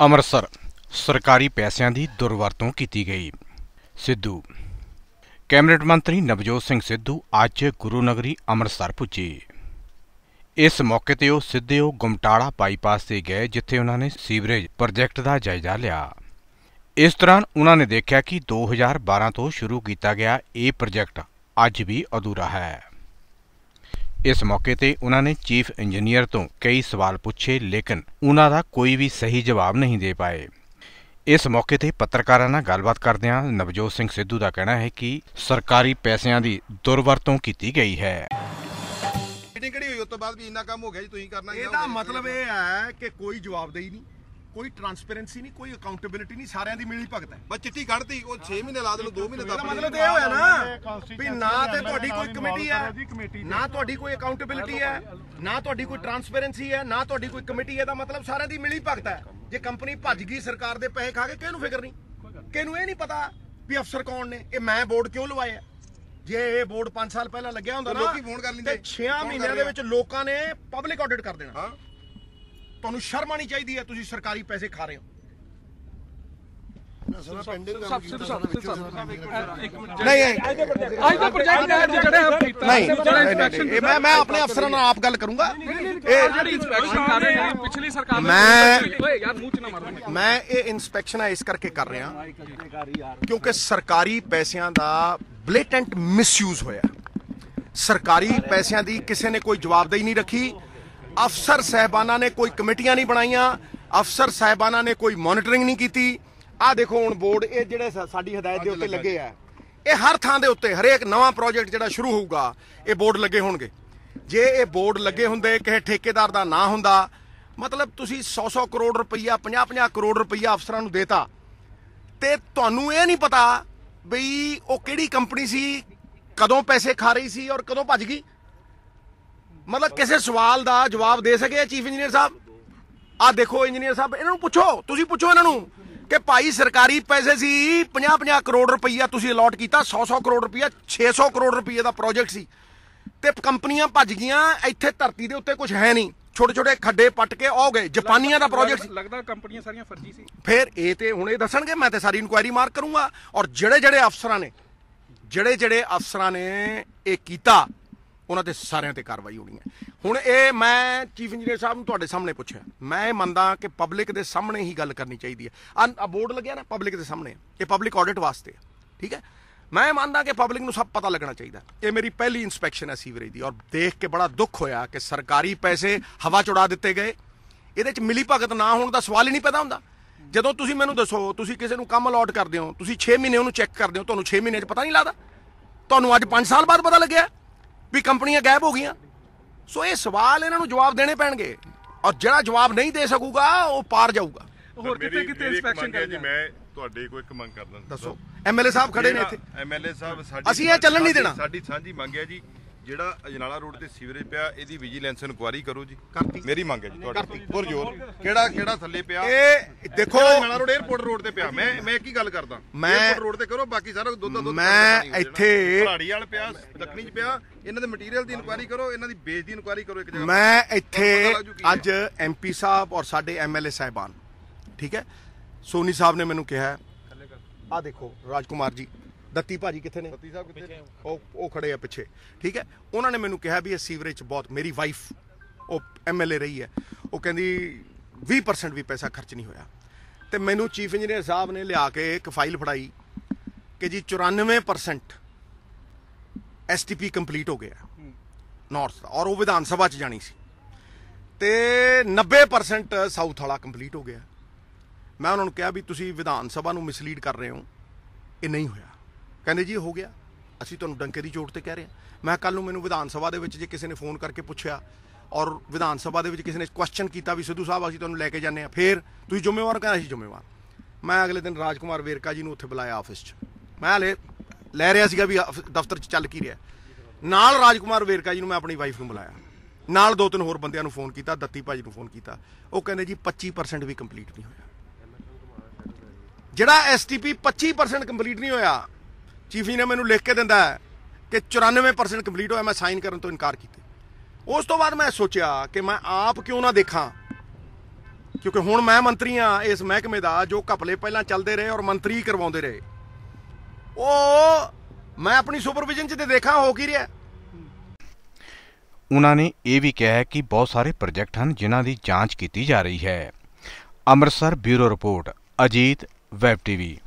ਅੰਮ੍ਰਿਤਸਰ, ਸਰਕਾਰੀ ਪੈਸਿਆਂ ਦੀ ਦੁਰਵਰਤੋਂ ਕੀਤੀ ਗਈ। ਸਿੱਧੂ। ਕੈਬਨਿਟ ਮੰਤਰੀ ਨਵਜੋਤ ਸਿੰਘ ਸਿੱਧੂ ਅੱਜ ਗੁਰੂ ਨਗਰੀ ਅੰਮ੍ਰਿਤਸਰ ਪੁੱਜੇ। ਇਸ ਮੌਕੇ ਤੇ ਉਹ ਸਿੱਧੇ ਉਹ ਗੁਮਟਾਲਾ ਬਾਈਪਾਸ ਤੇ ਗਏ ਜਿੱਥੇ ਉਹਨਾਂ ਨੇ ਸੀਵਰੇਜ ਪ੍ਰੋਜੈਕਟ ਦਾ ਜਾਇਜ਼ਾ ਲਿਆ। ਇਸ ਦੌਰਾਨ ਉਹਨਾਂ ਨੇ ਦੇਖਿਆ ਕਿ 2012 ਤੋਂ ਸ਼ੁਰੂ ਕੀਤਾ ਗਿਆ ਇਹ ਪ੍ਰੋਜੈਕਟ ਅੱਜ ਵੀ ਅਧੂਰਾ ਹੈ। ਇਸ ਮੌਕੇ ਤੇ ਉਹਨਾਂ ਨੇ ਚੀਫ ਇੰਜੀਨੀਅਰ ਤੋਂ ਕਈ ਸਵਾਲ ਪੁੱਛੇ ਲੇਕਿਨ ਉਹਨਾਂ ਦਾ ਕੋਈ ਵੀ ਸਹੀ ਜਵਾਬ ਨਹੀਂ ਦੇ ਪਾਏ। ਇਸ ਮੌਕੇ ਤੇ ਪੱਤਰਕਾਰਾਂ ਨਾਲ ਗੱਲਬਾਤ ਕਰਦਿਆਂ ਨਵਜੋਤ ਸਿੰਘ ਸਿੱਧੂ ਦਾ ਕਹਿਣਾ ਹੈ ਕਿ ਸਰਕਾਰੀ ਪੈਸਿਆਂ ਦੀ ਦੁਰਵਰਤੋਂ ਕੀਤੀ ਗਈ ਹੈ। ਮੀਟਿੰਗ ਕਿਹੜੀ ਹੋਈ? ਉਸ ਤੋਂ ਬਾਅਦ ਵੀ ਇੰਨਾ ਕੰਮ ਹੋ ਗਿਆ ਜੀ ਤੁਸੀਂ ਕਰਨਾ ਇਹਦਾ ਮਤਲਬ ਇਹ ਹੈ ਕਿ ਕੋਈ ਜਵਾਬਦੇਹੀ ਨਹੀਂ। ਕੋਈ ਟਰਾਂਸਪੇਰੈਂਸੀ ਨਹੀਂ ਕੋਈ ਅਕਾਊਂਟੇਬਿਲਿਟੀ ਨਹੀਂ ਸਾਰਿਆਂ ਦੀ ਮਿਲੀ ਭਗਤ ਹੈ ਬਸ ਚਿੱਠੀ ਕੱਢਤੀ ਉਹ 6 ਮਹੀਨੇ ਲਾ ਦੇਣ 2 ਮਹੀਨੇ ਇਹਦਾ ਦੱਬ ਮਤਲਬ। ਇਹ ਹੋਇਆ ਨਾ ਵੀ ਨਾ ਤੇ ਤੁਹਾਡੀ ਕੋਈ ਕਮੇਟੀ ਹੈ ਨਾ ਤੁਹਾਡੀ ਕੋਈ ਅਕਾਊਂਟੇਬਿਲਿਟੀ ਹੈ ਨਾ ਤੁਹਾਡੀ ਕੋਈ ਟਰਾਂਸਪੇਰੈਂਸੀ ਹੈ ਨਾ ਤੁਹਾਡੀ ਕੋਈ ਕਮੇਟੀ ਹੈ ਦਾ ਮਤਲਬ ਸਾਰਿਆਂ ਦੀ ਮਿਲੀ ਭਗਤ ਹੈ ਜੇ ਕੰਪਨੀ ਭੱਜ ਗਈ ਸਰਕਾਰ ਦੇ ਪੈਸੇ ਖਾ ਕੇ ਕਿਹਨੂੰ ਫਿਕਰ ਨਹੀਂ ਕਿਹਨੂੰ ਇਹ ਨਹੀਂ ਪਤਾ ਵੀ ਅਫਸਰ ਕੌਣ ਨੇ ਇਹ ਮੈਂ ਬੋਰਡ ਕਿਉਂ ਲਵਾਇਆ ਜੇ ਇਹ ਬੋਰਡ 5 ਸਾਲ ਪਹਿਲਾਂ ਲੱਗਿਆ ਹੁੰਦਾ ਨਾ ਲੋਕੀ ਫੋਨ ਕਰ ਲੈਂਦੇ। ਤੇ 6 ਫੋਨ ਕਰ ਮਹੀਨਿਆਂ ਦੇ। ਵਿੱਚ ਲੋਕਾਂ ਨੇ ਪਬਲਿਕ ਆਡਿਟ ਕਰ ਦੇਣਾ ਹਾਂ ਤੁਹਾਨੂੰ ਸ਼ਰਮ ਆਣੀ ਚਾਹੀਦੀ ਹੈ ਤੁਸੀਂ ਸਰਕਾਰੀ ਪੈਸੇ ਖਾ ਰਹੇ ਹੋ। ਨਹੀਂ ਅੱਜ ਦਾ ਪ੍ਰੋਜੈਕਟ ਹੈ ਜਿਹੜੇ ਹਮ ਕੀਤਾ ਨਹੀਂ ਇਹ ਮੈਂ ਮੈਂ ਆਪਣੇ ਅਫਸਰਾਂ ਨਾਲ ਆਪ ਗੱਲ ਕਰੂੰਗਾ। ਇਹ ਜਿਹੜੀ ਇਨਸਪੈਕਸ਼ਨ ਕਰ ਰਹੇ ਨੇ ਪਿਛਲੀ ਸਰਕਾਰ ਮੈਂ- ਓਏ ਯਾਰ ਮੂੰਹ ਚ ਨਾ ਮਾਰ ਮੈਂ ਇਹ ਇਨਸਪੈਕਸ਼ਨ ਇਸ ਕਰਕੇ ਕਰ ਰਿਹਾ। ਕਿਉਂਕਿ ਸਰਕਾਰੀ ਪੈਸਿਆਂ ਦਾ ਬਲੇਟੈਂਟ ਮਿਸਯੂਜ਼ ਹੋਇਆ। ਸਰਕਾਰੀ ਪੈਸਿਆਂ ਦੀ ਕਿਸੇ ਨੇ ਕੋਈ ਜਵਾਬਦੇਹੀ ਨਹੀਂ ਰੱਖੀ ਅਫਸਰ ਸਹਿਬਾਨਾਂ ਨੇ ਕੋਈ ਕਮੇਟੀਆਂ ਨਹੀਂ ਬਣਾਈਆਂ ਅਫਸਰ ਸਹਿਬਾਨਾਂ ਨੇ ਕੋਈ ਮੋਨਿਟਰਿੰਗ ਨਹੀਂ ਕੀਤੀ। ਆਹ ਦੇਖੋ ਹੁਣ ਬੋਰਡ ਇਹ ਜਿਹੜੇ ਸਾਡੀ ਹਦਾਇਤ ਦੇ ਉੱਤੇ ਲੱਗੇ ਆ। ਇਹ ਹਰ ਥਾਂ ਦੇ ਉੱਤੇ ਹਰੇਕ ਨਵਾਂ ਪ੍ਰੋਜੈਕਟ ਜਿਹੜਾ ਸ਼ੁਰੂ ਹੋਊਗਾ ਇਹ ਬੋਰਡ ਲੱਗੇ ਹੋਣਗੇ। ਜੇ ਇਹ ਬੋਰਡ ਲੱਗੇ ਹੁੰਦੇ ਕਿਸੇ ਠੇਕੇਦਾਰ ਦਾ ਨਾਂ ਹੁੰਦਾ ਮਤਲਬ ਤੁਸੀਂ 100-100 ਕਰੋੜ ਰੁਪਈਆ 50-50 ਕਰੋੜ ਰੁਪਈਆ ਅਫਸਰਾਂ ਨੂੰ ਦੇਤਾ ਤੇ ਤੁਹਾਨੂੰ ਇਹ ਨਹੀਂ ਪਤਾ ਬਈ ਉਹ ਕਿਹੜੀ ਕੰਪਨੀ ਸੀ ਕਦੋਂ ਪੈਸੇ ਖਾ ਰਹੀ ਸੀ ਔਰ ਕਦੋਂ ਭੱਜ ਗਈ। ਮਤਲਬ ਕਿਸੇ ਸਵਾਲ ਦਾ ਜਵਾਬ ਦੇ ਸਕੇ ਚੀਫ ਇੰਜੀਨੀਅਰ ਸਾਹਿਬ? ਆ ਦੇਖੋ ਇੰਜੀਨੀਅਰ ਸਾਹਿਬ ਇਹਨਾਂ ਨੂੰ ਪੁੱਛੋ ਤੁਸੀਂ ਪੁੱਛੋ ਇਹਨਾਂ ਨੂੰ ਕਿ ਭਾਈ ਸਰਕਾਰੀ ਪੈਸੇ ਸੀ 50-50 ਕਰੋੜ ਰੁਪਈਆ ਤੁਸੀਂ ਅਲਾਟ ਕੀਤਾ 100-100 ਕਰੋੜ ਰੁਪਈਆ 600 ਕਰੋੜ ਰੁਪਈਏ ਦਾ ਪ੍ਰੋਜੈਕਟ ਸੀ। ਤੇ ਕੰਪਨੀਆਂ ਭੱਜ ਗਈਆਂ ਇੱਥੇ ਧਰਤੀ ਦੇ ਉੱਤੇ ਕੁਝ ਹੈ ਨਹੀਂ। ਛੋਟੇ ਛੋਟੇ ਖੱਡੇ ਪੱਟ ਕੇ ਹੋ ਗਏ ਜਾਪਾਨੀਆਂ ਦਾ ਪ੍ਰੋਜੈਕਟ ਸੀ। ਲੱਗਦਾ ਕੰਪਨੀਆਂ ਸਾਰੀਆਂ ਫਰਜ਼ੀ ਸੀ। ਫਿਰ ਇਹ ਤੇ ਹੁਣ ਇਹ ਦੱਸਣਗੇ ਮੈਂ ਤੇ ਸਾਰੀ ਇਨਕੁਆਇਰੀ ਮਾਰਕ ਕਰੂੰਗਾ। ਔਰ ਜਿਹੜੇ ਜਿਹੜੇ ਅਫਸਰਾਂ ਨੇ ਜਿਹੜੇ ਜਿਹੜੇ ਅਫਸਰਾਂ ਨੇ ਇਹ ਕੀਤਾ ਉਹਨਾਂ ਤੇ ਸਾਰਿਆਂ ਤੇ ਕਾਰਵਾਈ ਹੋਣੀ ਹੈ। ਹੁਣ ਇਹ ਮੈਂ ਚੀਫ ਇੰਜੀਨੀਅਰ ਸਾਹਿਬ ਨੂੰ ਤੁਹਾਡੇ ਸਾਹਮਣੇ ਪੁੱਛਿਆ। ਮੈਂ ਇਹ ਮੰਨਦਾ ਕਿ ਪਬਲਿਕ ਦੇ ਸਾਹਮਣੇ ਹੀ ਗੱਲ ਕਰਨੀ ਚਾਹੀਦੀ ਹੈ। ਆ ਬੋਰਡ ਲੱਗਿਆ ਨਾ ਪਬਲਿਕ ਦੇ ਸਾਹਮਣੇ, ਇਹ ਪਬਲਿਕ ਆਡਿਟ ਵਾਸਤੇ ਠੀਕ ਹੈ? ਮੈਂ ਇਹ ਮੰਨਦਾ ਕਿ ਪਬਲਿਕ ਨੂੰ ਸਭ ਪਤਾ ਲੱਗਣਾ ਚਾਹੀਦਾ ਇਹ ਮੇਰੀ ਪਹਿਲੀ ਇਨਸਪੈਕਸ਼ਨ ਹੈ ਸੀਵਰੇਜ ਦੀ ਔਰ ਦੇਖ ਕੇ ਬੜਾ ਦੁੱਖ ਹੋਇਆ ਕਿ ਸਰਕਾਰੀ ਪੈਸੇ ਹਵਾ ਚੁੜਾ ਦਿੱਤੇ ਗਏ। ਇਹਦੇ ਚ ਮਿਲੀ ਭਗਤ ਨਾ ਹੋਣ ਦਾ ਸਵਾਲ ਹੀ ਨਹੀਂ ਪੈਦਾ ਹੁੰਦਾ। ਜਦੋਂ ਤੁਸੀਂ ਮੈਨੂੰ ਦੱਸੋ, ਤੁਸੀਂ ਕਿਸੇ ਨੂੰ ਕੰਮ ਅਲਾਟ ਕਰਦੇ ਹੋ, ਤੁਸੀਂ 6 ਮਹੀਨੇ ਉਹਨੂੰ ਚੈੱਕ ਕਰਦੇ ਹੋ, ਤੁਹਾਨੂੰ 6 ਮਹੀਨੇ 'ਚ ਪਤਾ ਨਹੀਂ ਲੱਗਦਾ। ਤੁਹਾਨੂੰ ਅੱਜ 5 ਸਾਲ ਬਾਅਦ ਪਤਾ ਲੱਗਿਆ। ਵੀ ਕੰਪਨੀਆਂ ਗਾਇਬ ਹੋ ਗਈਆਂ। ਸੋ ਇਹ ਸਵਾਲ ਇਹਨਾਂ ਨੂੰ ਜਵਾਬ ਦੇਣੇ ਪੈਣਗੇ। ਔਰ ਜਿਹੜਾ ਜਵਾਬ ਨਹੀਂ ਦੇ ਸਕੂਗਾ ਉਹ ਪਾਰ ਜਾਊਗਾ। ਹੋਰ ਕਿਤੇ ਕਿਤੇ ਇਨਸਪੈਕਸ਼ਨ ਜੀ ਕਰਨੀ ਮੈਂ ਤੁਹਾਡੇ ਕੋਲ ਇੱਕ ਮੰਗ ਕਰਦਾ। ਦੱਸੋ। ਐਮਐਲਏ ਸਾਹਿਬ ਖੜੇ ਨੇ ਇੱਥੇ। ਐਮਐਲਏ ਸਾਹਿਬ ਸਾਡੀ ਅਸੀਂ ਇਹ ਚੱਲਣ ਨਹੀਂ ਦੇਣਾ। ਸਾਡੀ ਸਾਂਝੀ ਮੰਗ ਹੈ ਜੀ ਜਿਹੜਾ ਅਜਨਾਲਾ ਰੋਡ ਤੇ ਸੀਵਰੇਜ ਪਿਆ ਇਹਦੀ ਵਿਜੀਲੈਂਸ ਇਨਕੁਆਰੀ ਕਰੋ ਜੀ। ਮੇਰੀ ਮੰਗ ਹੈ ਜੀ ਤੁਹਾਡੀ। ਪੁਰਜੋਰ ਕਿਹੜਾ ਕਿਹੜਾ ਥੱਲੇ ਪਿਆ? ਇਹ ਦੇਖੋ ਅਜਨਾਲਾ ਰੋਡ 에어ਪੋਰਟ ਰੋਡ ਤੇ ਪਿਆ। ਮੈਂ ਮੈਂ ਕੀ ਗੱਲ ਕਰਦਾ। ਮੈਂ ਰੋਡ ਤੇ ਕਰੋ ਬਾਕੀ ਸਾਰਾ ਦੁੱਧ ਦੁੱਧ ਮੈਂ ਇੱਥੇ ਘਾੜੀ ਵਾਲ ਪਿਆ ਦੱਖਣੀ ਚ ਪਿਆ। ਇਹਨਾਂ ਦੇ ਮਟੀਰੀਅਲ ਦੀ ਇਨਕੁਆਰੀ ਕਰੋ ਇਹਨਾਂ ਦੀ ਬੇਸ ਦੀ ਇਨਕੁਆਰੀ ਕਰੋ ਇੱਕ ਜਗ੍ਹਾ ਮੈਂ ਇੱਥੇ ਅੱਜ ਐਮਪੀ ਸਾਹਿਬ ਔਰ ਸਾਡੇ ਐਮਐਲਏ ਸਾਹਿਬਾਨ ਠੀਕ ਹੈ? ਸੋਨੀ ਸਾਹਿਬ ਨੇ ਮੈਨੂੰ ਕਿਹਾ ਆ ਦੇਖੋ ਰਾਜਕੁਮਾਰ ਜੀ ਦੱਤੀ ਭਾਜੀ ਕਿੱਥੇ ਨੇ? ਦੱਤੀ ਸਾਹਿਬ ਕਿੱਥੇ? ਉਹ ਉਹ ਖੜੇ ਆ ਪਿੱਛੇ। ਠੀਕ ਹੈ? ਉਹਨਾਂ ਨੇ ਮੈਨੂੰ ਕਿਹਾ ਵੀ ਇਹ ਸੀਵਰੇਜ ਚ ਬਹੁਤ ਮੇਰੀ ਵਾਈਫ ਉਹ ਐਮਐਲਏ ਰਹੀ ਹੈ। ਉਹ ਕਹਿੰਦੀ 20% ਵੀ ਪੈਸਾ ਖਰਚ ਨਹੀਂ ਹੋਇਆ। ਤੇ ਮੈਨੂੰ ਚੀਫ ਇੰਜੀਨੀਅਰ ਸਾਹਿਬ ਨੇ ਲਿਆ ਕੇ ਇੱਕ ਫਾਈਲ ਫੜਾਈ ਕਿ ਜੀ 94% ਐਸਟੀਪੀ ਕੰਪਲੀਟ ਹੋ ਗਿਆ। ਨਾਰਥ ਦਾ। ਔਰ ਉਹ ਵਿਧਾਨ ਸਭਾ ਚ ਜਾਣੀ ਸੀ। ਤੇ 90% ਸਾਊਥ ਵਾਲਾ ਕੰਪਲੀਟ ਹੋ ਗਿਆ। ਮੈਂ ਉਹਨਾਂ ਨੂੰ ਕਿਹਾ ਵੀ ਤੁਸੀਂ ਵਿਧਾਨ ਸਭਾ ਨੂੰ ਮਿਸਲੀਡ ਕਰ ਰਹੇ ਹੋ। ਇਹ ਨਹੀਂ ਹੋਇਆ। ਕਹਿੰਦੇ ਜੀ ਹੋ ਗਿਆ। ਅਸੀਂ ਤੁਹਾਨੂੰ ਡੰਕੇ ਦੀ ਚੋਟ ਤੇ ਕਹਿ ਰਹੇ ਹਾਂ। ਮੈਂ ਕੱਲ ਨੂੰ ਮੈਨੂੰ ਵਿਧਾਨ ਸਭਾ ਦੇ ਵਿੱਚ ਜੇ ਕਿਸੇ ਨੇ ਫੋਨ ਕਰਕੇ ਪੁੱਛਿਆ ਔਰ ਵਿਧਾਨ ਸਭਾ ਦੇ ਵਿੱਚ ਕਿਸੇ ਨੇ ਕੁਐਸਚਨ ਕੀਤਾ ਵੀ ਸਿੱਧੂ ਸਾਹਿਬ, ਅਸੀਂ ਤੁਹਾਨੂੰ ਲੈ ਕੇ ਜਾਂਦੇ ਆ ਫੇਰ ਤੁਸੀਂ ਜ਼ਿੰਮੇਵਾਰ ਕਹਿੰਦਾ ਅਸੀਂ ਜ਼ਿੰਮੇਵਾਰ। ਮੈਂ ਅਗਲੇ ਦਿਨ ਰਾਜਕੁਮਾਰ ਵੇਰਕਾ ਜੀ ਨੂੰ ਉੱਥੇ ਬੁਲਾਇਆ ਆਫਿਸ 'ਚ। ਮੈਂ ਹਲੇ ਲੈ ਰਿਹਾ ਸੀਗਾ ਵੀ ਆਫ- ਦਫ਼ਤਰ 'ਚ ਚੱਲ ਕੀ ਰਿਹਾ। ਨਾਲ ਰਾਜਕੁਮਾਰ ਵੇਰਕਾ ਜੀ ਨੂੰ ਮੈਂ ਆਪਣੀ ਵਾਈਫ ਨੂੰ ਬੁਲਾਇਆ। ਨਾਲ ਦੋ ਤਿੰਨ ਹੋਰ ਬੰਦਿਆਂ ਨੂੰ ਫੋਨ ਕੀਤਾ, ਦੱਤੀ ਭਾਜੀ ਨੂੰ ਫੋਨ ਕੀਤਾ। ਉਹ ਕਹਿੰਦੇ ਜੀ 25% ਵੀ ਕੰਪਲੀਟ ਨਹੀਂ ਹੋਇਆ। ਜਿਹੜਾ ਐਸਟੀਪੀ 25% ਕੰਪਲੀਟ ਨਹੀਂ ਹੋਇਆ ਚੀਫ ਨੇ ਮੈਨੂੰ ਲਿਖ ਕੇ ਦਿੰਦਾ ਹੈ ਕਿ 94% ਕੰਪਲੀਟ ਹੋਇਆ, ਮੈਂ ਸਾਈਨ ਕਰਨ ਤੋਂ ਇਨਕਾਰ ਕੀਤਾ। ਉਸ ਤੋਂ ਬਾਅਦ ਮੈਂ ਸੋਚਿਆ ਕਿ ਮੈਂ ਆਪ ਕਿਉਂ ਨਾ ਦੇਖਾਂ? ਕਿਉਂਕਿ ਹੁਣ ਮੈਂ ਮੰਤਰੀ ਆ ਇਸ ਮਹਿਕਮੇ ਦਾ, ਜੋ ਘਪਲੇ ਪਹਿਲਾਂ ਚੱਲਦੇ ਰਹੇ ਔਰ ਮੰਤਰੀ ਕਰਵਾਉਂਦੇ ਰਹੇ। ਉਹ ਮੈਂ ਆਪਣੀ ਸੁਪਰਵਿਜ਼ਨ 'ਚ ਤੇ ਦੇਖਾਂ, ਹੋ ਕੀ ਰਿਹਾ ਉਹਨਾਂ ਨੇ ਇਹ ਵੀ ਕਿਹਾ ਕਿ ਬਹੁਤ ਸਾਰੇ ਪ੍ਰੋਜੈਕਟ ਹਨ ਜਿਨ੍ਹਾਂ ਦੀ ਜਾਂਚ ਕੀਤੀ ਜਾ ਰਹੀ ਹੈ। Amritsar bureau report, Ajit, web TV.